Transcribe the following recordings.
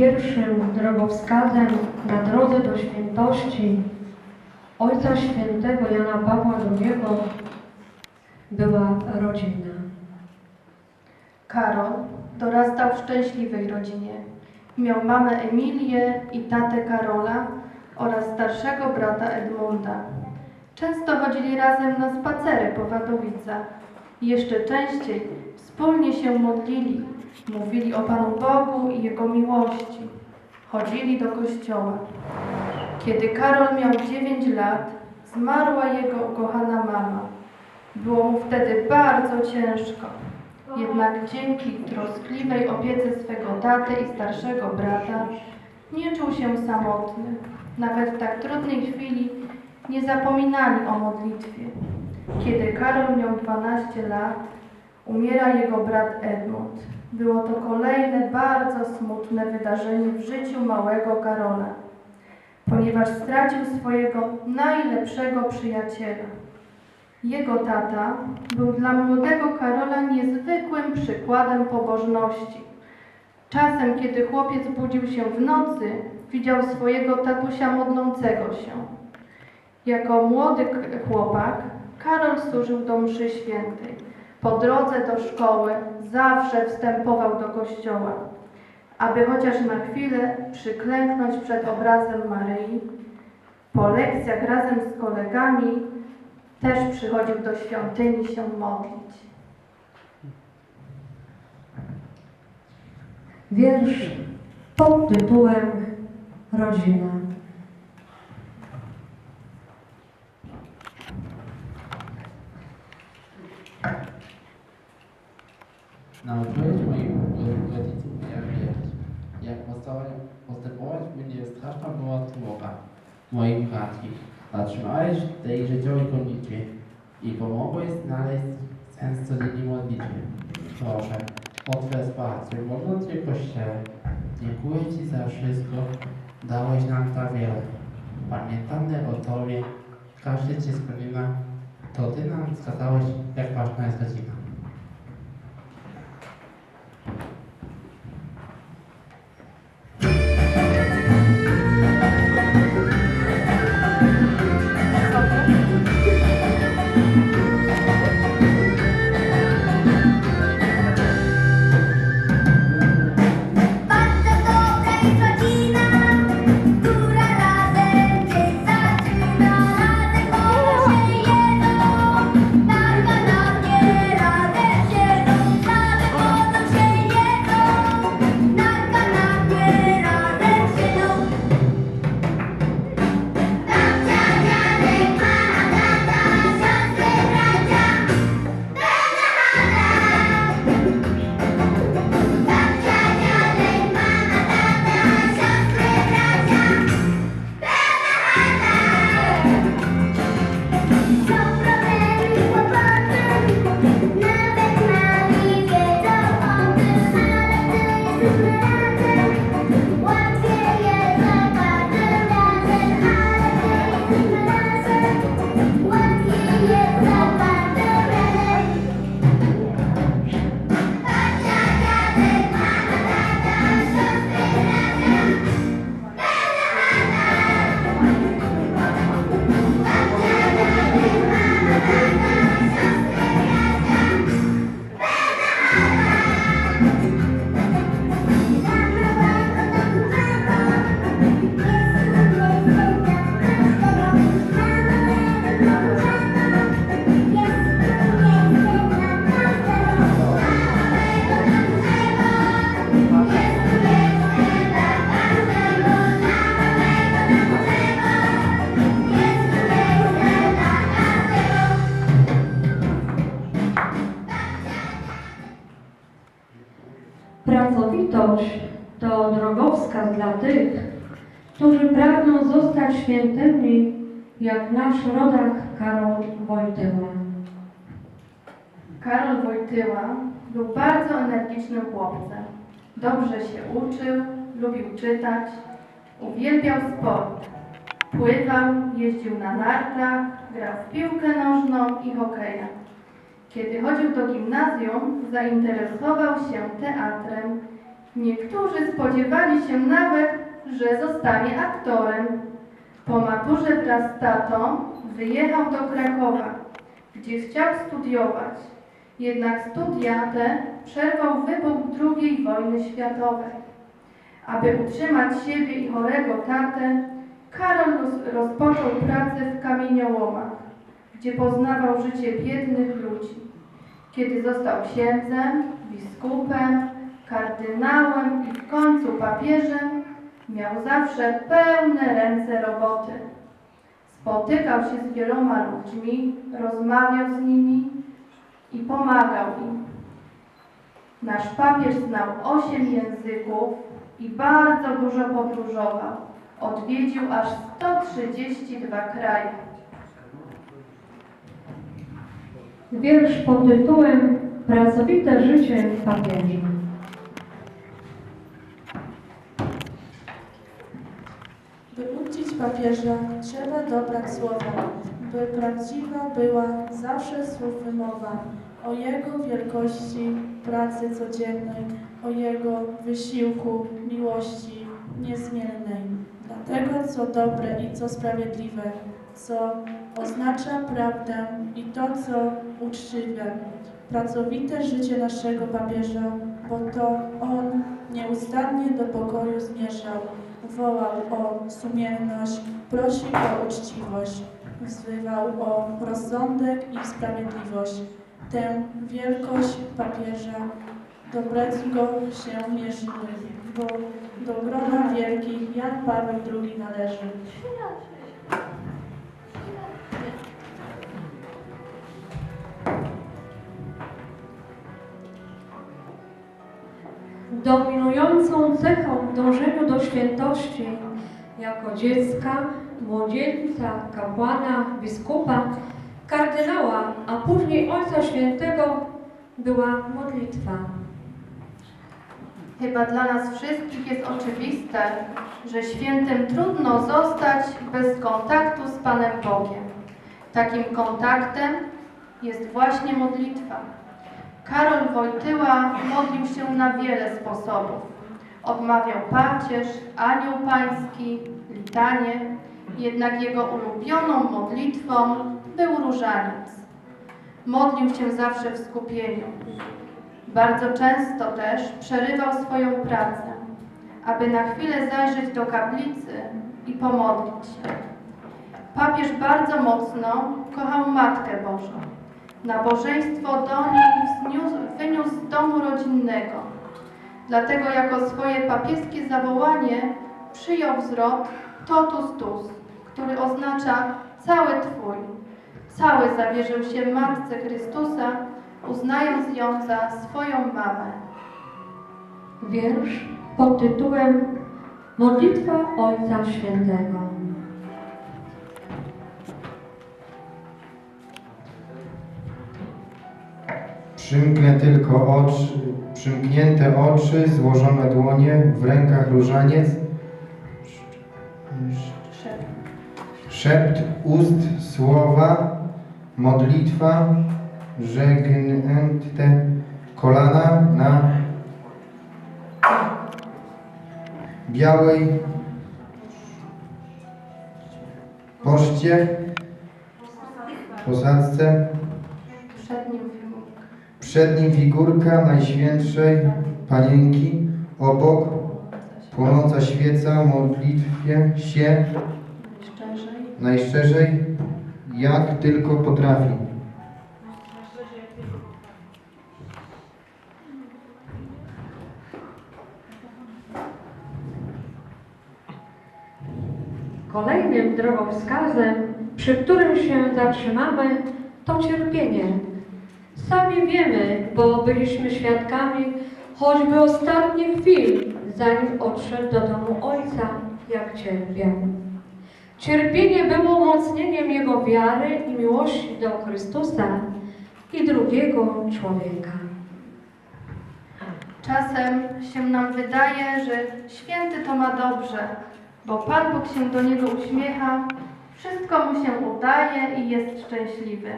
Pierwszym drogowskazem na drodze do świętości Ojca Świętego Jana Pawła II była rodzina. Karol dorastał w szczęśliwej rodzinie. Miał mamę Emilię i tatę Karola oraz starszego brata Edmunda. Często chodzili razem na spacery po Wadowicach. Jeszcze częściej wspólnie się modlili, mówili o Panu Bogu i Jego miłości. Chodzili do kościoła. Kiedy Karol miał 9 lat, zmarła jego ukochana mama. Było mu wtedy bardzo ciężko. Jednak dzięki troskliwej opiece swego taty i starszego brata nie czuł się samotny. Nawet w tak trudnej chwili nie zapominali o modlitwie. Kiedy Karol miał 12 lat, umiera jego brat Edmund. Było to kolejne bardzo smutne wydarzenie w życiu małego Karola, ponieważ stracił swojego najlepszego przyjaciela. Jego tata był dla młodego Karola niezwykłym przykładem pobożności. Czasem, kiedy chłopiec budził się w nocy, widział swojego tatusia modlącego się. Jako młody chłopak, Karol służył do mszy świętej. Po drodze do szkoły zawsze wstępował do kościoła, aby chociaż na chwilę przyklęknąć przed obrazem Maryi. Po lekcjach razem z kolegami też przychodził do świątyni się modlić. Wiersz pod tytułem Rodzina. Straszna była trwoga moich braci. Zatrzymałeś w tej życiowej gonitwie i pomogłeś znaleźć sens codziennej modlitwy. Proszę, o Twe wsparcie, modląc Kościele. Dziękuję Ci za wszystko, dałeś nam tak wiele. Pamiętamy o Tobie, każdy Cię wspomina, to Ty nam wskazałeś, jak ważna jest rodzina. Nasz rodak Karol Wojtyła. Karol Wojtyła był bardzo energicznym chłopcem. Dobrze się uczył, lubił czytać, uwielbiał sport. Pływał, jeździł na nartach, grał w piłkę nożną i hokeja. Kiedy chodził do gimnazjum, zainteresował się teatrem Niektórzy spodziewali się nawet, że zostanie aktorem. Po maturze wraz z tatą wyjechał do Krakowa, gdzie chciał studiować. Jednak studia te przerwał wybuch II wojny światowej. Aby utrzymać siebie i chorego tatę, Karol roz- rozpoczął pracę w kamieniołomach, gdzie poznawał życie biednych ludzi. Kiedy został księdzem, biskupem, kardynałem i w końcu papieżem, miał zawsze pełne ręce roboty. Spotykał się z wieloma ludźmi, rozmawiał z nimi i pomagał im. Nasz papież znał osiem języków i bardzo dużo podróżował. Odwiedził aż 132 kraje. Wiersz pod tytułem Pracowite życie papieża. By uczcić papieża, trzeba dobrać słowa, by prawdziwa była zawsze słów wymowa o jego wielkości, pracy codziennej, o jego wysiłku, miłości niezmiennej. Dla tego, co dobre i co sprawiedliwe, co oznacza prawdę i to, co uczciwe. Pracowite życie naszego papieża, bo to on nieustannie do pokoju zmierzał wołał o sumienność, prosił o uczciwość, wzywał o rozsądek i sprawiedliwość. Tę wielkość papieża dobrego się mierzymy, bo do grona wielkich Jan Paweł II należy. Dominującą cechą w dążeniu do świętości jako dziecka, młodzieńca, kapłana, biskupa, kardynała, a później Ojca Świętego była modlitwa. Chyba dla nas wszystkich jest oczywiste, że świętym trudno zostać bez kontaktu z Panem Bogiem. Takim kontaktem jest właśnie modlitwa. Karol Wojtyła modlił się na wiele sposobów. Odmawiał pacierz, anioł pański, litanie, jednak jego ulubioną modlitwą był różaniec. Modlił się zawsze w skupieniu. Bardzo często też przerywał swoją pracę, aby na chwilę zajrzeć do kaplicy i pomodlić się. Papież bardzo mocno kochał Matkę Bożą. Nabożeństwo do niej wzniósł, wyniósł z domu rodzinnego. Dlatego jako swoje papieskie zawołanie przyjął wzrok totus tus, który oznacza cały Twój. Cały zawierzył się Matce Chrystusa, uznając ją za swoją mamę. Wiersz pod tytułem Modlitwa Ojca Świętego. Przymknę tylko oczy, przymknięte oczy, złożone dłonie, w rękach różaniec, Szep. szept ust słowa, modlitwa, żegnęte kolana na białej poczcie, posadzce. Przed nim figurka Najświętszej Panienki, obok płonąca świeca, modlitwie się Szczerzej. najszczerzej, jak tylko potrafi. Kolejnym drogowskazem, przy którym się zatrzymamy, to cierpienie. Sami wiemy, bo byliśmy świadkami choćby ostatnich chwil, zanim odszedł do domu Ojca, jak cierpiał. Cierpienie było umocnieniem jego wiary i miłości do Chrystusa i drugiego człowieka. Czasem się nam wydaje, że święty to ma dobrze, bo Pan Bóg się do niego uśmiecha, wszystko mu się udaje i jest szczęśliwy.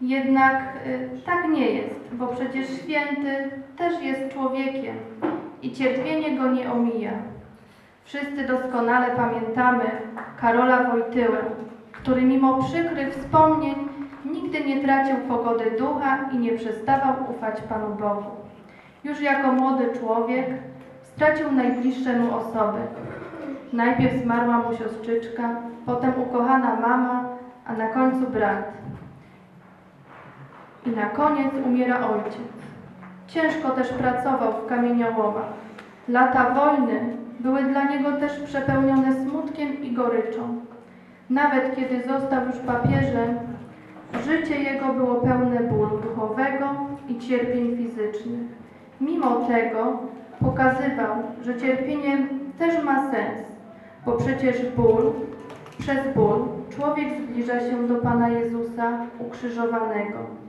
Jednak y, tak nie jest, bo przecież święty też jest człowiekiem i cierpienie go nie omija. Wszyscy doskonale pamiętamy Karola Wojtyłę, który mimo przykrych wspomnień nigdy nie tracił pogody ducha i nie przestawał ufać Panu Bogu. Już jako młody człowiek stracił najbliższe mu osoby. Najpierw zmarła mu siostrzyczka, potem ukochana mama, a na końcu brat. I na koniec umiera ojciec. Ciężko też pracował w kamieniołomach. Lata wojny były dla niego też przepełnione smutkiem i goryczą. Nawet kiedy został już papieżem, życie jego było pełne bólu duchowego i cierpień fizycznych. Mimo tego pokazywał, że cierpienie też ma sens, bo przecież ból, przez ból człowiek zbliża się do Pana Jezusa ukrzyżowanego.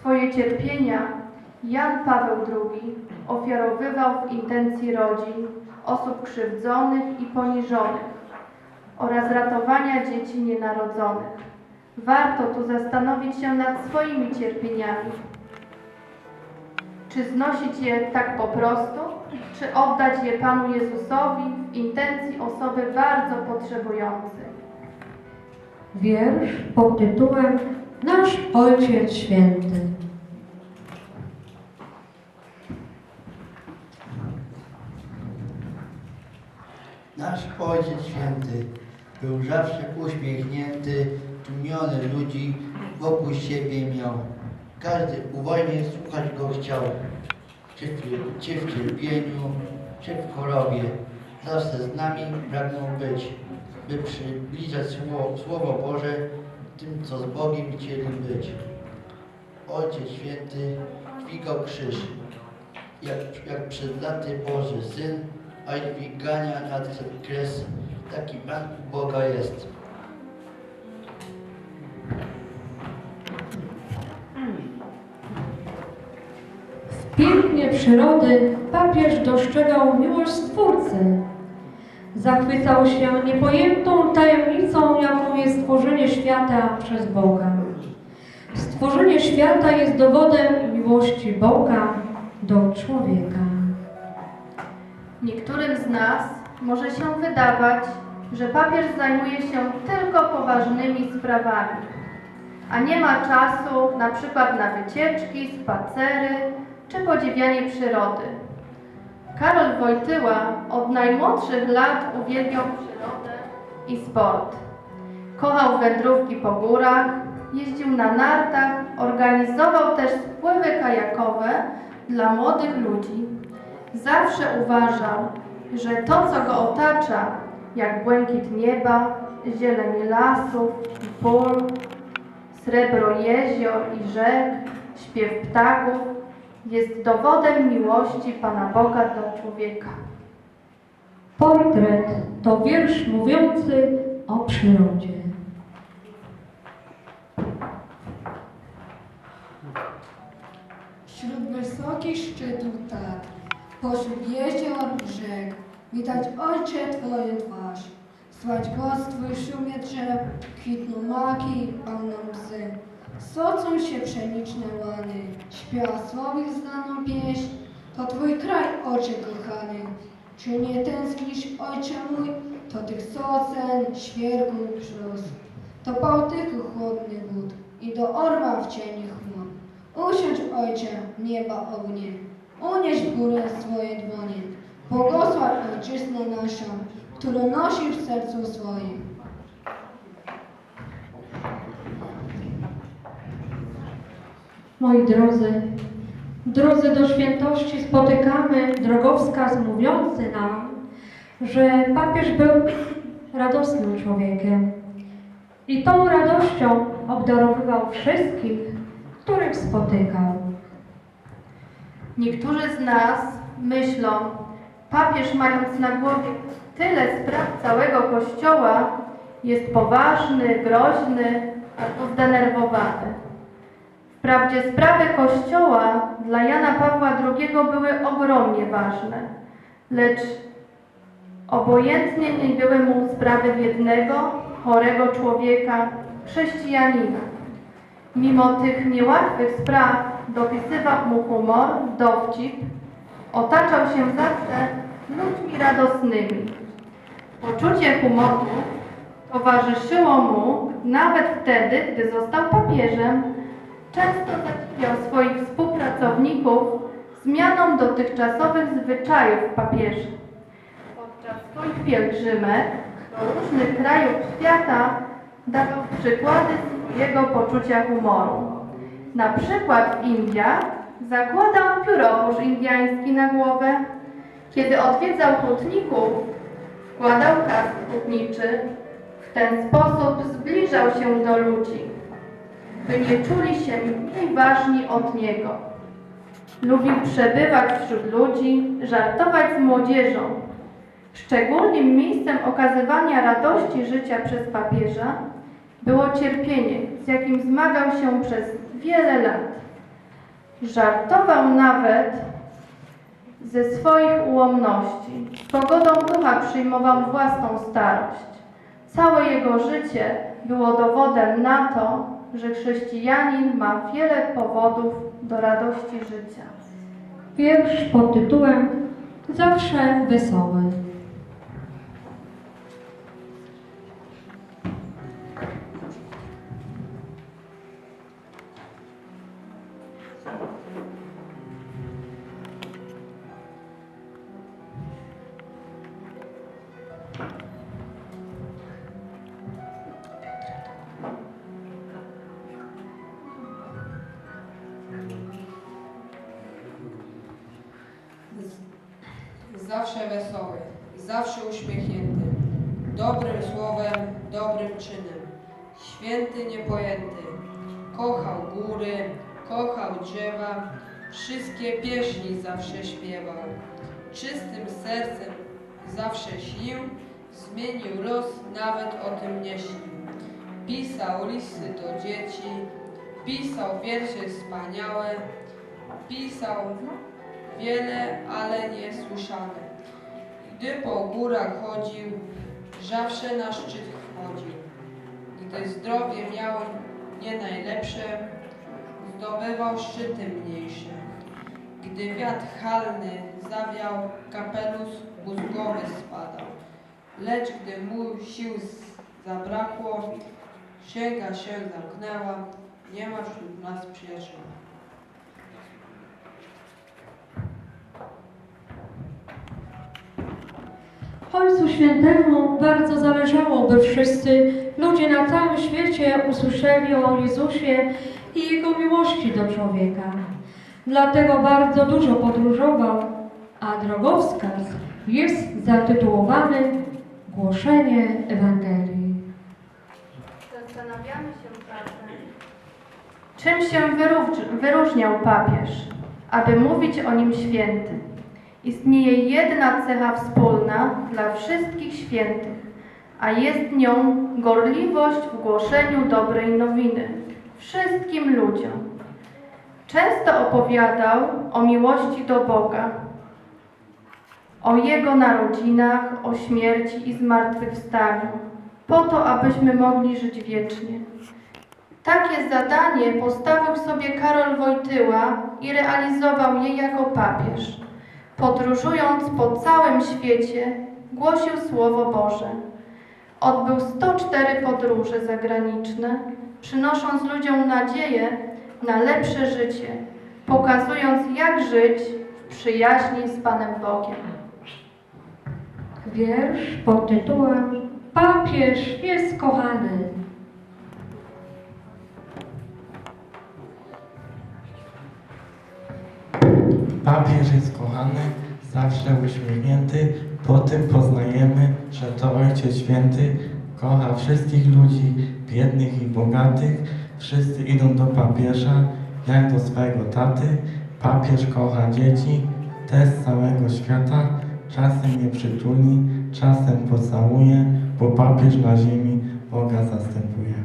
Swoje cierpienia Jan Paweł II ofiarowywał w intencji rodzin, osób krzywdzonych i poniżonych oraz ratowania dzieci nienarodzonych. Warto tu zastanowić się nad swoimi cierpieniami. Czy znosić je tak po prostu, czy oddać je Panu Jezusowi w intencji osoby bardzo potrzebującej? Wiersz pod tytułem Nasz Ojciec Święty. Nasz Ojciec Święty był zawsze uśmiechnięty, tłumiony ludzi wokół siebie miał. Każdy uważnie słuchać go chciał, czy w, czy w cierpieniu, czy w chorobie. Zawsze z nami pragnął być, by przybliżać Słowo, Słowo Boże tym, co z Bogiem chcieli być. Ojciec Święty dźwigał krzyż, jak, jak przed laty Boży Syn, a dźwigania nadszedł kres, taki Pan Boga jest. W pięknie przyrody papież dostrzegał miłość Stwórcy. Zachwycał się niepojętą tajemnicą, jaką jest stworzenie świata przez Boga. Stworzenie świata jest dowodem miłości Boga do człowieka. Niektórym z nas może się wydawać, że papież zajmuje się tylko poważnymi sprawami, a nie ma czasu na przykład na wycieczki, spacery czy podziwianie przyrody. Karol Wojtyła od najmłodszych lat uwielbiał przyrodę i sport. Kochał wędrówki po górach, jeździł na nartach, organizował też spływy kajakowe dla młodych ludzi. Zawsze uważał, że to, co go otacza, jak błękit nieba, zieleń lasów i pól, srebro jezior i rzek, śpiew ptaków, jest dowodem miłości Pana Boga do człowieka. Portret to wiersz mówiący o przyrodzie. Wśród wysokich szczytów Tatr, pośród jezior, rzek, widać Ojcze Twoją twarz. Słać głos Twój szumie drzew, kwitną maki, pełną bzy. Socą się pszeniczne łany, śpiewa słowik znaną pieśń. To Twój kraj, Ojcze kochany. Czy nie tęsknisz, Ojcze mój, to tych socen, świerków, brzus. To Bałtyku chłodny wód i do orła w cieniu chmur. Usiądź, Ojcze, nieba ognie, unieś w górę swoje dłonie. Błogosław Ojczyznę naszą, którą nosisz w sercu swoim. Moi drodzy, w drodze do świętości spotykamy drogowskaz mówiący nam, że papież był radosnym człowiekiem i tą radością obdarowywał wszystkich, których spotykał. Niektórzy z nas myślą, papież mając na głowie tyle spraw całego Kościoła, jest poważny, groźny albo zdenerwowany. Wprawdzie sprawy Kościoła dla Jana Pawła II były ogromnie ważne, lecz obojętnie nie były mu sprawy biednego, chorego człowieka, chrześcijanina. Mimo tych niełatwych spraw dopisywał mu humor, dowcip Otaczał się zawsze ludźmi radosnymi. Poczucie humoru towarzyszyło mu nawet wtedy, gdy został papieżem. Często zadziwiał swoich współpracowników zmianą dotychczasowych zwyczajów papieży. Podczas swoich pielgrzymek do różnych krajów świata dawał przykłady swojego poczucia humoru. Na przykład w Indiach zakładał pióropusz indiański na głowę. Kiedy odwiedzał hutników, wkładał kask hutniczy. W ten sposób zbliżał się do ludzi, by nie czuli się mniej ważni od niego. Lubił przebywać wśród ludzi, żartować z młodzieżą. Szczególnym miejscem okazywania radości życia przez papieża było cierpienie, z jakim zmagał się przez wiele lat. Żartował nawet ze swoich ułomności. Z pogodą ducha przyjmował własną starość. Całe jego życie było dowodem na to, że chrześcijanin ma wiele powodów do radości życia. Wiersz pod tytułem Zawsze wesoły. Zawsze wesoły, zawsze uśmiechnięty, dobrym słowem, dobrym czynem, święty niepojęty, kochał góry, kochał drzewa, wszystkie pieśni zawsze śpiewał, czystym sercem zawsze śnił, zmienił los, nawet o tym nie śnił. Pisał listy do dzieci, pisał wiersze wspaniałe, pisał wiele, ale niesłyszane. Gdy po górach chodził, zawsze na szczyt wchodził. Gdy zdrowie miał nie najlepsze, zdobywał szczyty mniejsze. Gdy wiatr halny zawiał, kapelusz mózgowy spadał. Lecz gdy mu sił zabrakło, księga się zamknęła, nie ma wśród nas przyjaciela. Ojcu Świętemu bardzo zależało, by wszyscy ludzie na całym świecie usłyszeli o Jezusie i Jego miłości do człowieka. Dlatego bardzo dużo podróżował, a drogowskaz jest zatytułowany Głoszenie Ewangelii. Zastanawiamy się czasem, czym się wyróż- wyróżniał papież, aby mówić o nim święty. Istnieje jedna cecha wspólna dla wszystkich świętych, a jest nią gorliwość w głoszeniu dobrej nowiny wszystkim ludziom. Często opowiadał o miłości do Boga, o Jego narodzinach, o śmierci i zmartwychwstaniu, po to, abyśmy mogli żyć wiecznie. Takie zadanie postawił sobie Karol Wojtyła i realizował je jako papież. Podróżując po całym świecie, głosił Słowo Boże. Odbył 104 podróże zagraniczne, przynosząc ludziom nadzieję na lepsze życie, pokazując jak żyć w przyjaźni z Panem Bogiem. Wiersz pod tytułem Papież jest kochany. Papież jest kochany, zawsze uśmiechnięty, po tym poznajemy, że to Ojciec Święty kocha wszystkich ludzi, biednych i bogatych. Wszyscy idą do papieża, jak do swego taty. Papież kocha dzieci, te z całego świata. Czasem je przytuli, czasem pocałuje, bo papież na ziemi Boga zastępuje.